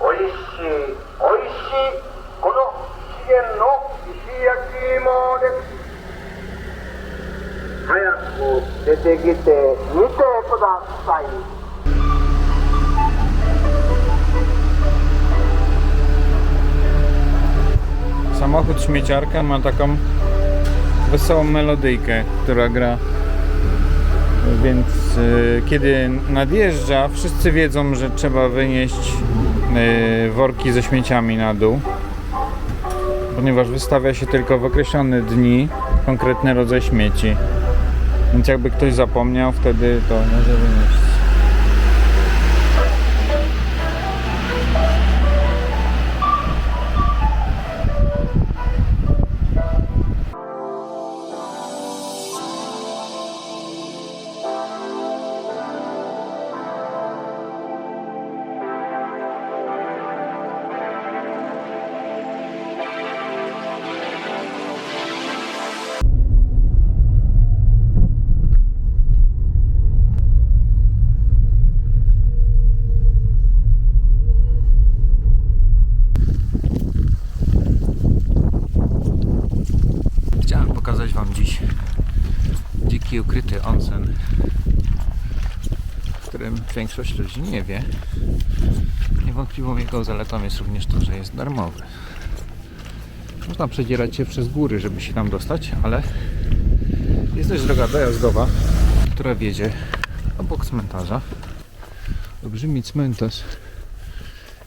おいしいおいしいこの資源の石焼き芋です」「早く出てきて見てください。Samochód śmieciarka ma taką wesołą melodyjkę, która gra. Więc y, kiedy nadjeżdża, wszyscy wiedzą, że trzeba wynieść y, worki ze śmieciami na dół. Ponieważ wystawia się tylko w określone dni konkretny rodzaj śmieci. Więc jakby ktoś zapomniał, wtedy to może wynieść. Dziki ukryty onsen, w którym większość ludzi nie wie. Niewątpliwą jego zaletą jest również to, że jest darmowy. Można przedzierać się przez góry, żeby się tam dostać, ale jest też droga dojazdowa, która wiedzie obok cmentarza. Olbrzymi cmentarz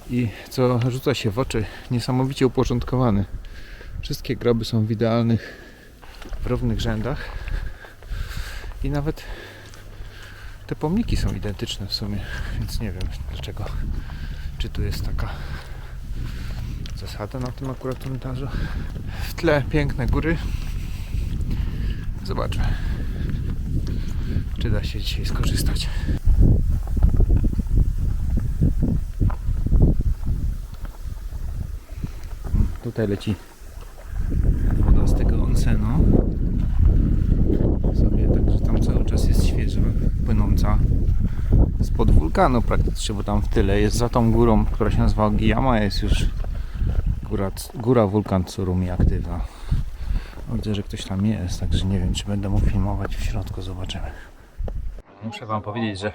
i co rzuca się w oczy, niesamowicie uporządkowany. Wszystkie groby są w idealnych, w równych rzędach i nawet te pomniki są identyczne w sumie, więc nie wiem dlaczego, czy tu jest taka zasada na tym akurat cmentarzu. W tle piękne góry. Zobaczmy, czy da się dzisiaj skorzystać. Tutaj leci woda z tego onsenu sobie, także tam cały czas jest świeża, płynąca spod wulkanu praktycznie, bo tam w tyle jest za tą górą, która się nazywa Ogiyama, jest już góra, góra wulkan Tsurumi aktywna. Widzę, że ktoś tam jest, także nie wiem, czy będę mógł filmować w środku, zobaczymy. Muszę Wam powiedzieć, że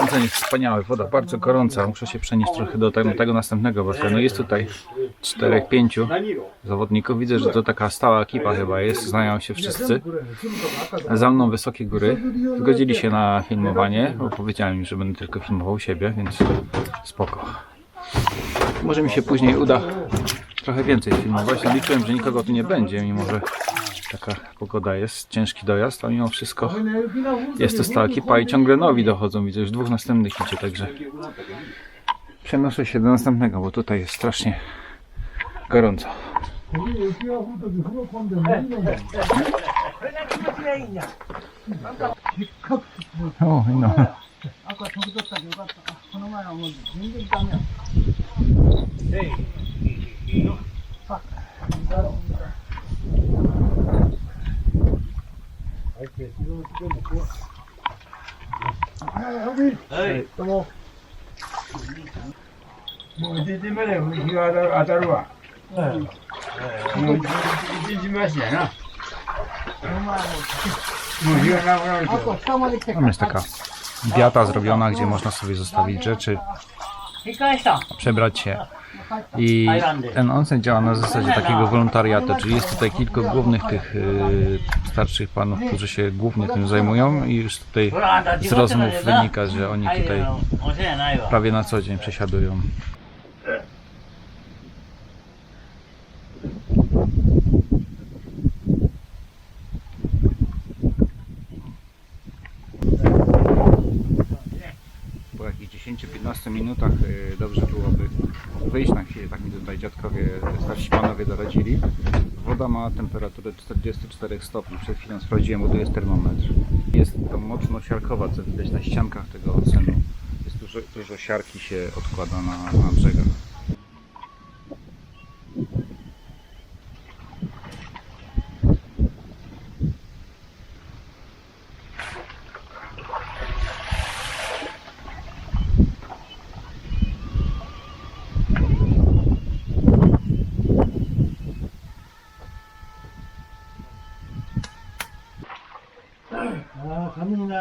onsen jest wspaniały, woda bardzo gorąca. Muszę się przenieść trochę do tego, tego następnego, bo no jest tutaj czterech, pięciu zawodników. Widzę, że to taka stała ekipa chyba jest, znają się wszyscy. Za mną wysokie góry. Zgodzili się na filmowanie, bo powiedziałem im, że będę tylko filmował siebie, więc spoko. Może mi się później uda trochę więcej filmować. No, liczyłem, że nikogo tu nie będzie, mimo że taka pogoda jest, ciężki dojazd, a mimo wszystko jest to stała ekipa i ciągle nowi dochodzą. Widzę, już dwóch następnych idzie, także przenoszę się do następnego, bo tutaj jest strasznie gorąco. もう全時まメや。う。は、でも。はい。どうも。が当たるわ。たるわ。もう一日目しやな。もう日がなくなるけど。 Tam jest taka wiata zrobiona, gdzie można sobie zostawić rzeczy, przebrać się. I ten onsen działa na zasadzie takiego wolontariatu, czyli jest tutaj kilku głównych tych y, starszych panów, którzy się głównie tym zajmują i już tutaj z rozmów wynika, że oni tutaj prawie na co dzień przesiadują. Po jakichś 10-15 minutach y, dobrze byłoby wyjść na chwilę, tak mi tutaj dziadkowie, starsi panowie doradzili. Woda ma temperaturę 44 stopni, przed chwilą sprawdziłem, bo tu jest termometr. Jest to mocno siarkowa, co widać na ściankach tego ocenu. Jest dużo, dużo siarki się odkłada na, na brzegach.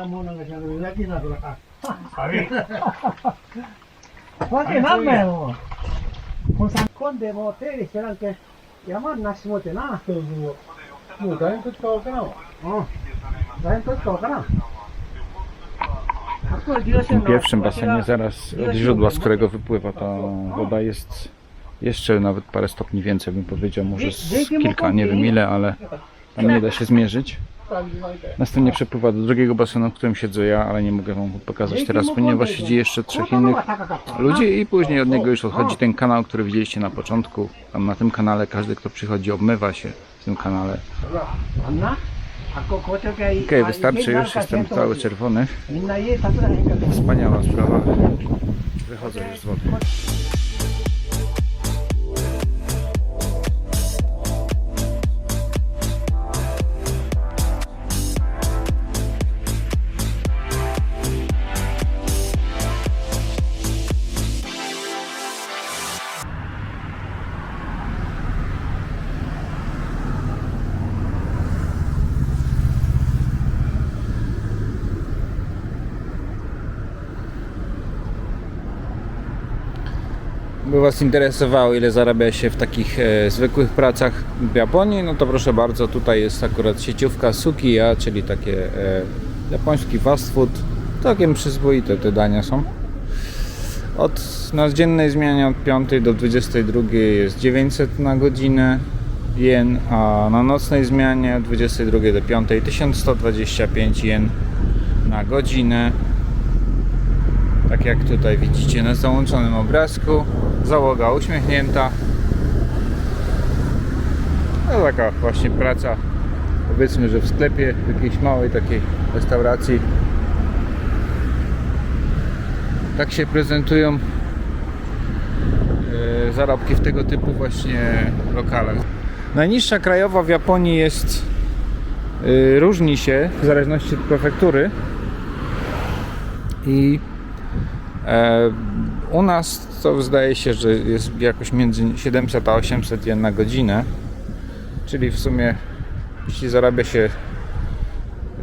muna na siya. Lagi na sila ka. Sabi. Wag namme mo. Kung saan kon de mo teri sila ke yaman pierwszym basenie zaraz od źródła, z którego wypływa ta woda jest jeszcze nawet parę stopni więcej bym powiedział, może z kilka, nie wiem ile, ale tam nie da się zmierzyć. Następnie przepływa do drugiego basenu, w którym siedzę ja, ale nie mogę wam pokazać teraz, ponieważ siedzi jeszcze trzech innych ludzi i później od niego już odchodzi ten kanał, który widzieliście na początku. Tam na tym kanale każdy, kto przychodzi, obmywa się w tym kanale. Okej, okay, wystarczy już, jestem cały czerwony. Wspaniała sprawa. Wychodzę już z wody. By Was interesowało, ile zarabia się w takich e, zwykłych pracach w Japonii, no to proszę bardzo, tutaj jest akurat sieciówka Sukiya, czyli takie e, japoński fast food. Całkiem przyzwoite te dania są. Od na dziennej zmianie od 5 do 22 jest 900 na godzinę jen, a na nocnej zmianie od 22 do 5 1125 jen na godzinę. Tak jak tutaj widzicie na załączonym obrazku. Załoga uśmiechnięta. No taka właśnie praca. Powiedzmy, że w sklepie, w jakiejś małej takiej restauracji. Tak się prezentują e, zarobki w tego typu właśnie lokalach. Najniższa krajowa w Japonii jest e, różni się w zależności od prefektury i u nas to zdaje się, że jest jakoś między 700 a 800 jen na godzinę. Czyli w sumie jeśli zarabia się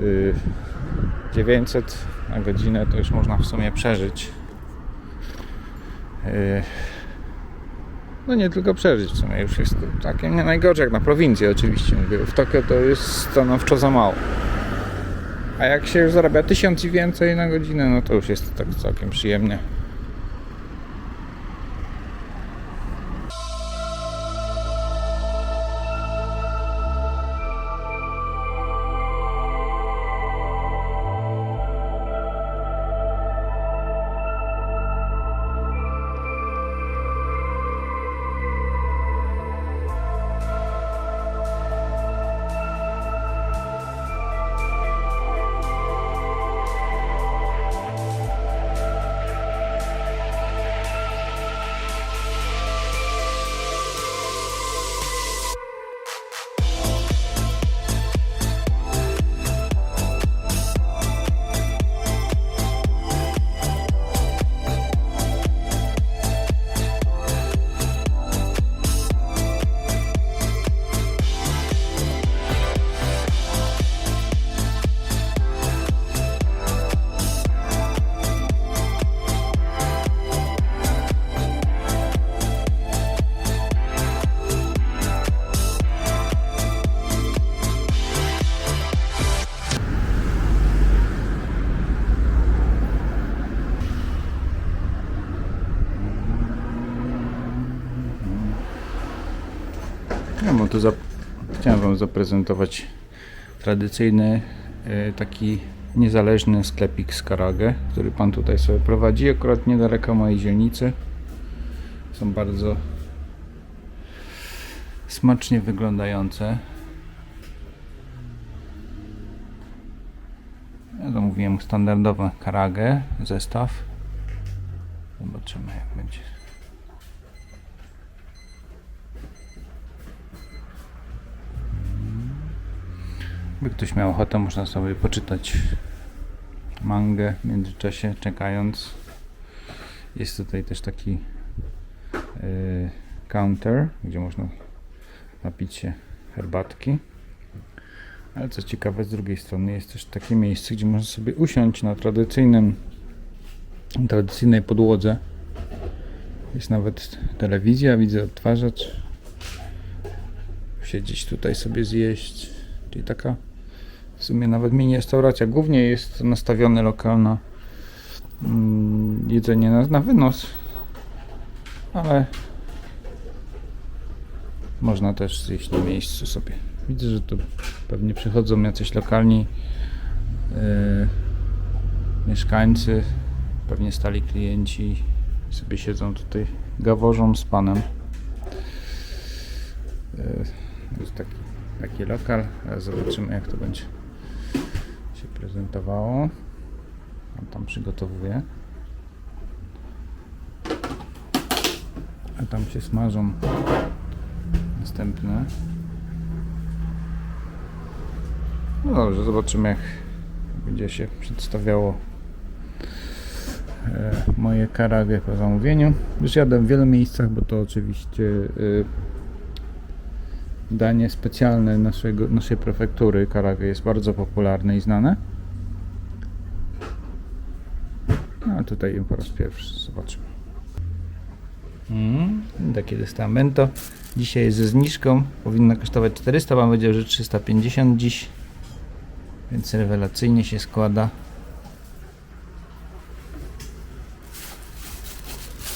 y, 900 na godzinę, to już można w sumie przeżyć. Y, no nie tylko przeżyć, w sumie już jest to takie nie najgorzej jak na prowincji oczywiście. W Tokio to jest stanowczo za mało. A jak się już zarabia tysiąc i więcej na godzinę, no to już jest tak całkiem przyjemnie. Tu zap... chciałem Wam zaprezentować tradycyjny e, taki niezależny sklepik z Karage, który Pan tutaj sobie prowadzi, akurat niedaleko mojej dzielnicy. Są bardzo smacznie wyglądające. Ja zamówiłem standardowe Karage, zestaw. Zobaczymy jak będzie. Jakby ktoś miał ochotę, można sobie poczytać mangę w międzyczasie, czekając. Jest tutaj też taki y, counter, gdzie można napić się herbatki. Ale co ciekawe, z drugiej strony jest też takie miejsce, gdzie można sobie usiąść na tradycyjnym, tradycyjnej podłodze. Jest nawet telewizja, widzę odtwarzacz. Siedzieć tutaj sobie zjeść. Czyli taka w sumie nawet mini restauracja. Głównie jest nastawiony lokal na mm, jedzenie na, na wynos. Ale można też zjeść na miejscu sobie. Widzę, że tu pewnie przychodzą jacyś lokalni yy, mieszkańcy, pewnie stali klienci sobie siedzą tutaj, gaworzą z panem. Yy, jest taki, taki lokal, zobaczymy jak to będzie prezentowało. On tam przygotowuje. A tam się smażą następne. No dobrze, zobaczymy jak będzie się przedstawiało e, moje karagę po zamówieniu. Już jadłem w wielu miejscach, bo to oczywiście e, danie specjalne naszego, naszej prefektury. Karage jest bardzo popularne i znane. No, a tutaj jem po raz pierwszy, zobaczymy. Mm, takie testamento. Dzisiaj jest ze zniżką. Powinno kosztować 400, pan powiedział, że 350 dziś. Więc rewelacyjnie się składa.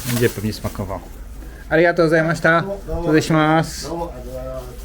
Będzie pewnie smakował. Arigatou gozaimashita. 失礼します。 どうもありがとうございます